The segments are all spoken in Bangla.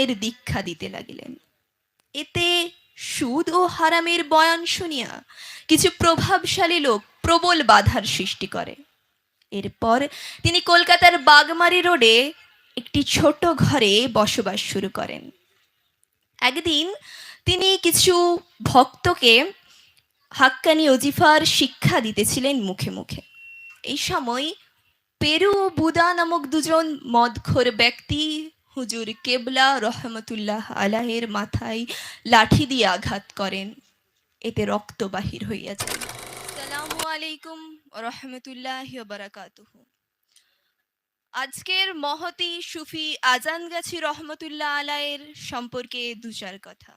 কোরআনের দীক্ষা দিতে লাগিলেন। এতে সুদ ও হারামের বয়ান শুনিয়া কিছু প্রভাবশালী লোক প্রবল বাধার সৃষ্টি করে। এরপর তিনি কলকাতার বাগমারি রোডে একটি ছোট ঘরে বসবাস শুরু করেন। একদিন তিনি কিছু ভক্তকে হাক্কানি ওজিফার শিক্ষা দিতেছিলেন মুখে মুখে। এই সময় পেরু ও বুদা নামক দুজন মদখোর ব্যক্তি হুজুর কেবলা রহমতুল্লাহ আলাহের মাথায় লাঠি দিয়ে আঘাত করেন। এতে রক্ত বাহির হইয়া যায় সালামু আলাইকুম রহমতুল্লাহ বারাকাতুহু। আজকের মহতি সুফি আজানগাছি রহমতুল্লাহ আলায়ের সম্পর্কে দু চার কথা।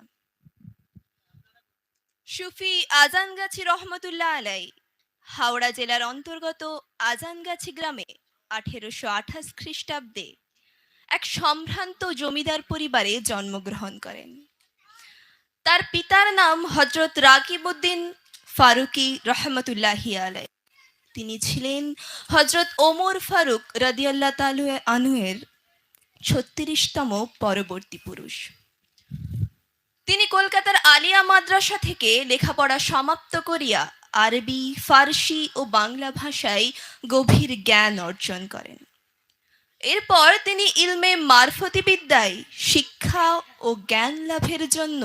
সুফি আজানগাছি রহমতুল্লাহ আলাই হাওড়া জেলার অন্তর্গত আজানগাছি গ্রামে আঠেরোশো আঠাশ খ্রিস্টাব্দে এক সম্ভ্রান্ত জমিদার পরিবারে জন্মগ্রহণ করেন। তার পিতার নাম হজরত রাকিবউদ্দিন ফারুকি রহমতুল্লাহি আলাই তিনি ছিলেন হজরত ওমর ফারুক রাদিয়াল্লাহ তালু আনুয়ের ছত্রিশতম পরবর্তী পুরুষ। তিনি কলকাতার আলিয়া মাদ্রাসা থেকে লেখাপড়া সমাপ্ত করিয়া আরবি, ফার্সি ও বাংলা ভাষায় গভীর জ্ঞান অর্জন করেন। এরপর তিনি ইলমে মারফতি বিদ্যায় শিক্ষা ও জ্ঞান লাভের জন্য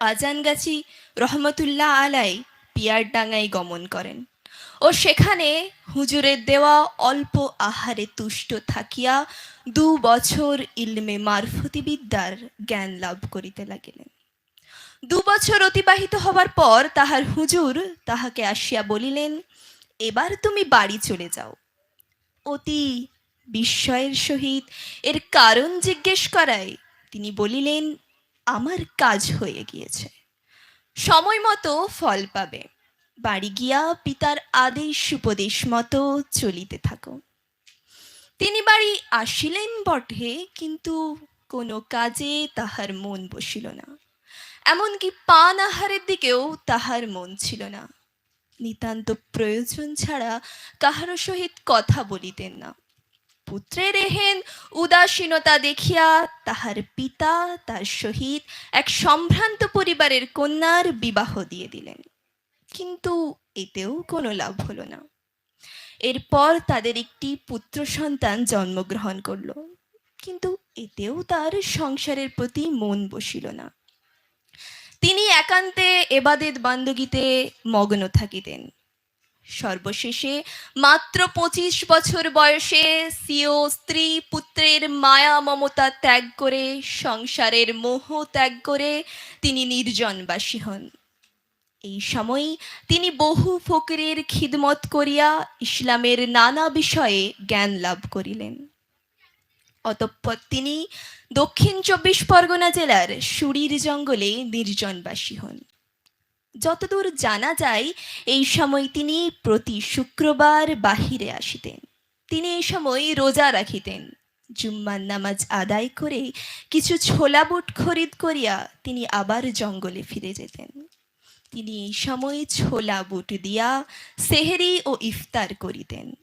আজানগাছি রহমতুল্লাহ আলাই পিয়ারডাঙ্গায় গমন করেন। ও সেখানে হুজুরের দেওয়া অল্প আহারে তুষ্ট থাকিয়া দু বছর ইলমে মারফতি বিদ্যার জ্ঞান লাভ করিতে লাগিলেন। দু বছর অতিবাহিত হবার পর তাহার হুজুর তাহাকে আসিয়া বলিলেন, এবার তুমি বাড়ি চলে যাও। অতি বিস্ময়ের সহিত এর কারণ জিজ্ঞেস করায়, তিনি বলিলেন, আমার কাজ হয়ে গিয়েছে। সময় মতো ফল পাবে। বাড়ি গিয়া পিতার আদেশ উপদেশ মতো চলিতে থাকো তিনি বাড়ি আসিলেন বটে, কিন্তু কোনো কাজে তাহার মন বসিল না। এমনকি পান আহারের দিকেও তাহার মন ছিল না। নিতান্ত প্রয়োজন ছাড়া কাহারও সহিত কথা বলিতেন না। পুত্রের এহেন উদাসীনতা দেখিয়া তাহার পিতা, তার সহিত এক সম্ভ্রান্ত পরিবারের কন্যার বিবাহ দিয়ে দিলেন। কিন্তু এতেও কোনো লাভ হলো না। এরপর তাদের একটি পুত্র সন্তান জন্মগ্রহণ করল। কিন্তু এতেও তার সংসারের প্রতি মন বসিল না। তিনি একান্তে এবাদেত বান্দগিতে মগ্ন থাকিতেন। সর্বশেষে মাত্র পঁচিশ বছর বয়সে সিও স্ত্রী পুত্রের মায়া মমতা ত্যাগ করে, সংসারের মোহ ত্যাগ করে তিনি নির্জনবাসী হন। এই সময় তিনি বহু ফকিরের খিদমত করিয়া ইসলামের নানা বিষয়ে জ্ঞান লাভ করিলেন। অতঃপর তিনি দক্ষিণ চব্বিশ পরগনা জেলার সুরির জঙ্গলে নির্জনবাসী হন। যতদূর জানা যায়, এই সময় তিনি প্রতি শুক্রবার বাহিরে আসিতেন। তিনি এই সময় রোজা রাখিতেন। জুম্মার নামাজ আদায় করে কিছু ছোলা বুট খরিদ করিয়া তিনি আবার জঙ্গলে ফিরে যেতেন। তিনি এই সময় ছোলা বুট দিয়া সেহেরি ও ইফতার করিতেন।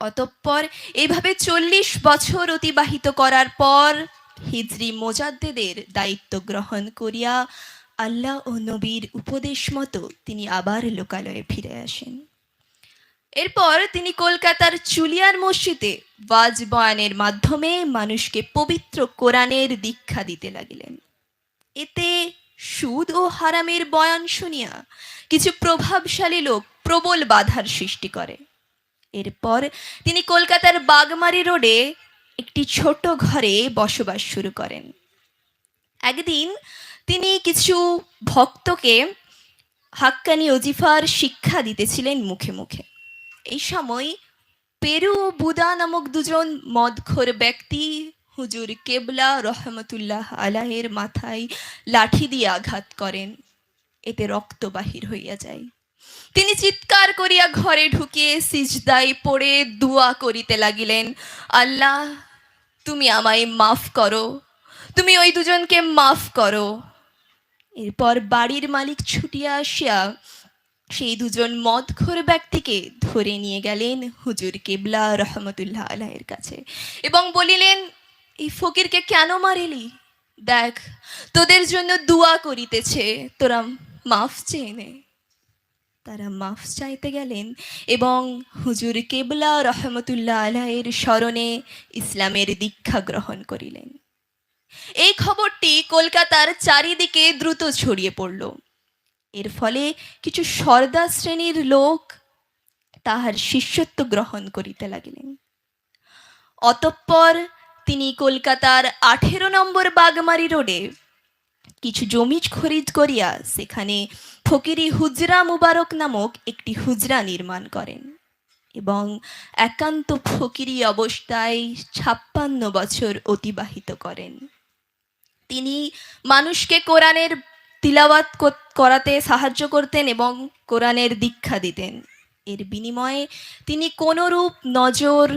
অতঃপর এভাবে চল্লিশ বছর অতিবাহিত করার পর হিজরি মোজাদ্দেদের দায়িত্ব গ্রহণ করিয়া আল্লাহ ও নবীর উপদেশ মতো তিনি আবার লোকালয়ে ফিরে আসেন। এরপর তিনি কলকাতার চুলিয়ার মসজিদে ওয়াজ বয়ানের মাধ্যমে মানুষকে পবিত্র কোরআনের দীক্ষা দিতে লাগিলেন। এতে সুদ ও হারামের বয়ান শুনিয়া কিছু প্রভাবশালী লোক প্রবল বাধার সৃষ্টি করে। এরপর তিনি কলকাতার বাগমারি রোডে একটি ছোট ঘরে বসবাস শুরু করেন। একদিন তিনি কিছু ভক্তকে হাক্কানি ওজিফার শিক্ষা দিতেছিলেন মুখে মুখে। এই সময় পেরু বুদা নামক দুজন মদখোর ব্যক্তি হুজুর কেবলা রহমতুল্লাহ আলাহের মাথায় লাঠি দিয়ে আঘাত করেন। এতে রক্ত বাহির হইয়া যায়। তিনি চিৎকার করিয়া ঘরে ঢুকিয়ে সিজদায় পড়ে দুয়া করিতে লাগিলেন, আল্লাহ, তুমি আমায় মাফ করো। তুমি ওই দুজনকে মাফ করো। এরপর বাড়ির মালিক ছুটিয়া আসিয়া সেই দুজন মদখোর ব্যক্তিকে ধরে নিয়ে গেলেন হুজুর কেবলা রহমতুল্লাহ আলাহের কাছে এবং বলিলেন, এই ফকিরকে কেন মারিলি? দেখ, তোদের জন্য দুয়া করিতেছে, তোরা মাফ চেয়ে নে। তারা মাফ চাইতে গেলেন এবং হুজুর কেবলা রহমতুল্লাহ আলাহের স্মরণে ইসলামের দীক্ষা গ্রহণ করিলেন। এই খবরটি কলকাতার চারিদিকে দ্রুত ছড়িয়ে পড়ল। এর ফলে কিছু সর্দার শ্রেণির লোক তাহার শিষ্যত্ব গ্রহণ করিতে লাগিলেন। অতঃপর তিনি কলকাতার আঠেরো নম্বর বাগমারি রোডে কিছু জমি খরিদ করিয়া সেখানে ফকিরি হুজরা মুবারক নামক একটি হুজরা নির্মাণ করেন এবং একান্ত ফকিরি অবস্থায় ছাপ্পান্ন বছর অতিবাহিত করেন। তিনি মানুষকে কোরআনের তিলাওয়াত করাতে সাহায্য করতেন এবং কোরআনের দীক্ষা দিতেন। এর বিনিময়ে তিনি কোনরূপ নজর,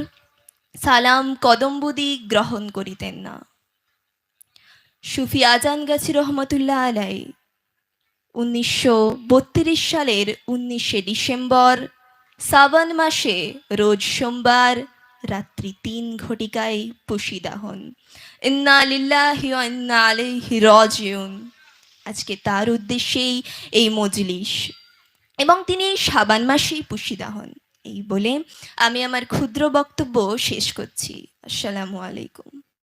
সালাম, কদম্বুদি গ্রহণ করিতেন না। সুফি আজান গাছি রহমতুল্লাহ আলাই, উনিশশো বত্রিশ সালের উনিশে ডিসেম্বর, শ্রাবণ মাসে রোজ সোমবার রাত্রি তিন ঘটিকায় পুষিদা হন। ইন্না আজকে তার উদ্দেশ্যেই এই মজলিস। এবং তিনি সাবান মাসেই পুষিদা হন। এই বলে আমি আমার ক্ষুদ্র বক্তব্য শেষ করছি। আসসালামু আলাইকুম।